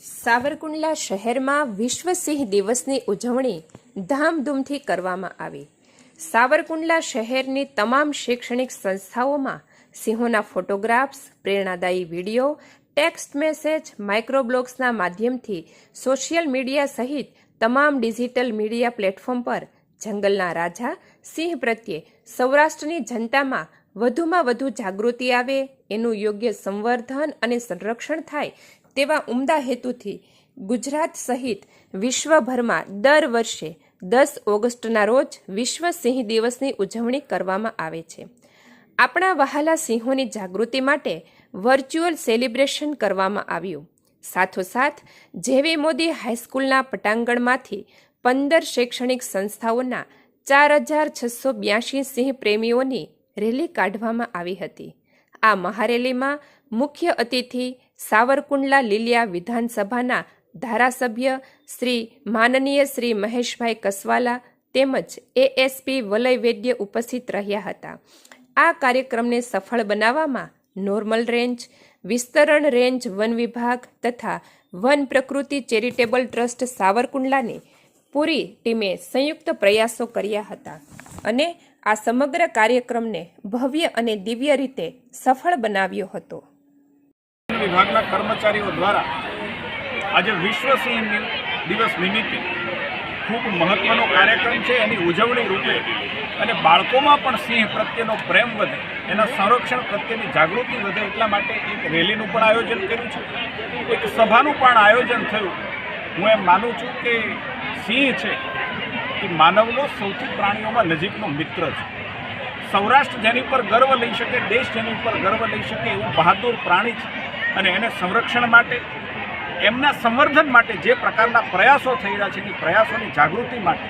સાવરકુંડલા શહેરમાં વિશ્વ સિંહ દિવસની ઉજવણી ધામધૂમથી કરવામાં આવી. સાવરકુંડલા શહેરની તમામ શૈક્ષણિક સંસ્થાઓમાં સિંહોના ફોટોગ્રાફ્સ, પ્રેરણાદાયી વીડિયો, ટેક્સ્ટ મેસેજ, માઇક્રોબ્લોગ્સના માધ્યમથી સોશિયલ મીડિયા સહિત તમામ ડિજિટલ મીડિયા પ્લેટફોર્મ પર જંગલના રાજા, સિંહ પ્રત્યે સૌરાષ્ટ્રની જનતામાં વધુમાં વધુ જાગૃતિ આવે, એનું યોગ્ય સંવર્ધન અને સંરક્ષણ થાય તેવા ઉમદા હેતુથી ગુજરાત સહિત વિશ્વભરમાં દર વર્ષે દસ ઓગસ્ટના રોજ વિશ્વ સિંહ દિવસની ઉજવણી કરવામાં આવે છે. આપણા વહાલા સિંહોની જાગૃતિ માટે વર્ચ્યુઅલ સેલિબ્રેશન કરવામાં આવ્યું. સાથોસાથ, જેવી મોદી હાઈસ્કૂલના પટાંગણમાંથી પંદર શૈક્ષણિક સંસ્થાઓના ચાર હજાર છસો બ્યાસી સિંહ પ્રેમીઓની રેલી કાઢવામાં આવી હતી. આ મહારેલીમાં મુખ્ય અતિથિ સાવરકુંડલા લીલિયા વિધાનસભાના ધારાસભ્ય શ્રી માનનીય શ્રી મહેશભાઈ કસવાલા તેમજ એએસપી વલય વૈદ્ય ઉપસ્થિત રહ્યા હતા. આ કાર્યક્રમને સફળ બનાવવામાં નોર્મલ રેન્જ, વિસ્તરણ રેન્જ વન વિભાગ તથા વન પ્રકૃતિ ચેરિટેબલ ટ્રસ્ટ સાવરકુંડલાની પૂરી ટીમે સંયુક્ત પ્રયાસો કર્યા હતા અને આ સમગ્ર કાર્યક્રમને ભવ્ય અને દિવ્ય રીતે સફળ બનાવ્યો હતો. વિભાગના કર્મચારીઓ દ્વારા આજે વિશ્વ સિંહ દિવસ નિમિત્તે ખૂબ મહત્વનો કાર્યક્રમ છે. એની ઉજવણી રૂપે અને બાળકોમાં પણ સિંહ પ્રત્યેનો પ્રેમ વધે, એના સંરક્ષણ પ્રત્યેની જાગૃતિ વધે એટલા માટે એક રેલીનું પણ આયોજન કર્યું છે. એક સભાનું પણ આયોજન થયું. હું એમ માનું છું કે સિંહ છે એ માનવનો સૌથી પ્રાણીઓમાં નજીકનો મિત્ર છે. સૌરાષ્ટ્ર જેની પર ગર્વ લઈ શકે, દેશ જેની ઉપર ગર્વ લઈ શકે એવું બહાદુર પ્રાણી છે. અને એને સંરક્ષણ માટે, એમના સંવર્ધન માટે જે પ્રકારના પ્રયાસો થઈ રહ્યા છે, એની પ્રયાસોની જાગૃતિ માટે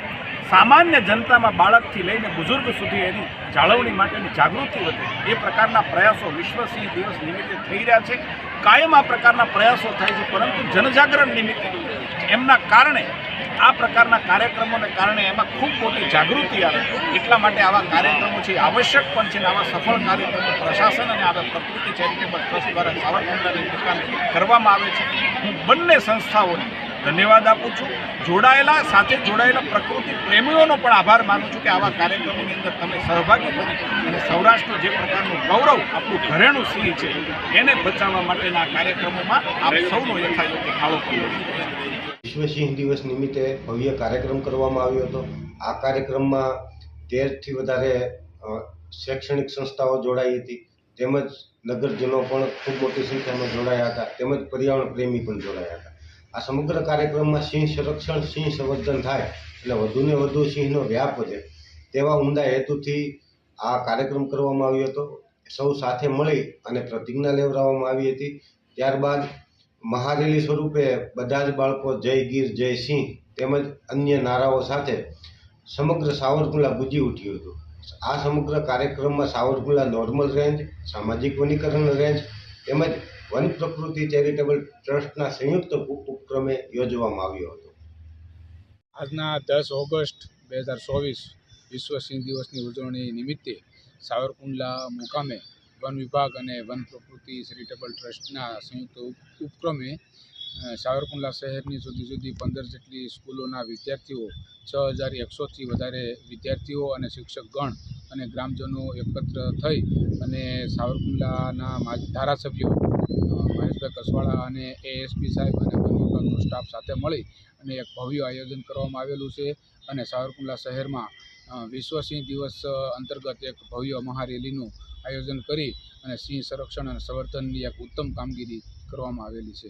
સામાન્ય જનતામાં બાળકથી લઈને બુઝુર્ગ સુધી એની જાળવણી માટેની જાગૃતિ વધે. એ પ્રકારના પ્રયાસો વિશ્વ સિંહ દિવસ નિમિત્તે થઈ રહ્યા છે. કાયમ આ પ્રકારના પ્રયાસો થાય છે, પરંતુ જનજાગરણ નિમિત્તે. એમના કારણે, આ પ્રકારના કાર્યક્રમોને કારણે એમાં ખૂબ મોટી જાગૃતિ આવે. એટલા માટે આવા કાર્યક્રમો છે આવશ્યક પણ છે આવા સફળ કાર્યક્રમો પ્રશાસન અને આવા પ્રકૃતિ ચેરિટેબલ ટ્રસ્ટ દ્વારા સાવરકુંડલાની દુકાન કરવામાં આવે છે. હું બંને સંસ્થાઓને ધન્યવાદ આપું છું. જોડાયેલા, સાથે જોડાયેલા પ્રકૃતિ પ્રેમીઓનો પણ આભાર માનું છું કે આવા કાર્યક્રમોની અંદર તમે સહભાગી બની અને સૌરાષ્ટ્ર જે પ્રકારનું ગૌરવ આપણું ઘરેણું સિંહ છે, એને બચાવવા માટેના કાર્યક્રમોમાં આપ સૌનો યથાયોગ્ય ફાળો કર્યો વિશ્વ સિંહ દિવસ નિમિત્તે ભવ્ય કાર્યક્રમ કરવામાં આવ્યો હતો. આ કાર્યક્રમમાં તેરથી વધારે શૈક્ષણિક સંસ્થાઓ જોડાઈ હતી. તેમજ નગરજનો પણ ખૂબ મોટી સંખ્યામાં જોડાયા હતા. તેમજ પર્યાવરણ પ્રેમી પણ જોડાયા હતા. આ સમગ્ર કાર્યક્રમમાં સિંહ સંરક્ષણ, સિંહ સંવર્ધન થાય એટલે વધુને વધુ સિંહનો વ્યાપ વધે. તેવા ઉમદા હેતુથી આ કાર્યક્રમ કરવામાં આવ્યો હતો. સૌ સાથે મળી અને પ્રતિજ્ઞા લેવડાવવામાં આવી હતી. ત્યારબાદ મહારેલી સ્વરૂપે બધા જ બાળકો જય ગીર, જય સિંહ તેમજ અન્ય નારાઓ સાથે સમગ્ર સાવરકુંડલા ગુજી ઉઠ્યું હતું. આ સમગ્ર કાર્યક્રમમાં સાવરકુંડલા નોર્મલ રેન્જ, સામાજિક વનીકરણ રેન્જ તેમજ વન પ્રકૃતિ ચેરિટેબલ ટ્રસ્ટના સંયુક્ત ઉપક્રમે યોજવામાં આવ્યો હતો. આજના દસ ઓગસ્ટ બે હજાર ચોવીસ વિશ્વ સિંહ દિવસની ઉજવણી નિમિત્તે સાવરકુંડલા મુકામે વન વિભાગ અને વન પ્રકૃતિ ચેરિટેબલ ટ્રસ્ટના સંયુક્ત ઉપક્રમે સાવરકુંડલા શહેરની જુદી જુદી પંદર જેટલી સ્કૂલોના વિદ્યાર્થીઓ, છ હજાર એકસોથી વધારે વિદ્યાર્થીઓ અને શિક્ષકગણ અને ગ્રામજનો એકત્ર થઈ અને સાવરકુંડલાના ધારાસભ્યો અ, કસવાળા અને એએસપી સાહેબ અને વન વિભાગનો સ્ટાફ સાથે મળી અને એક ભવ્ય આયોજન કરવામાં આવેલું છે અને સાવરકુંડલા શહેરમાં વિશ્વ સિંહ દિવસ અંતર્ગત એક ભવ્ય મહારેલીનું આયોજન કરી અને સિંહ સંરક્ષણ અને સંવર્ધનની એક ઉત્તમ કામગીરી કરવામાં આવેલી છે.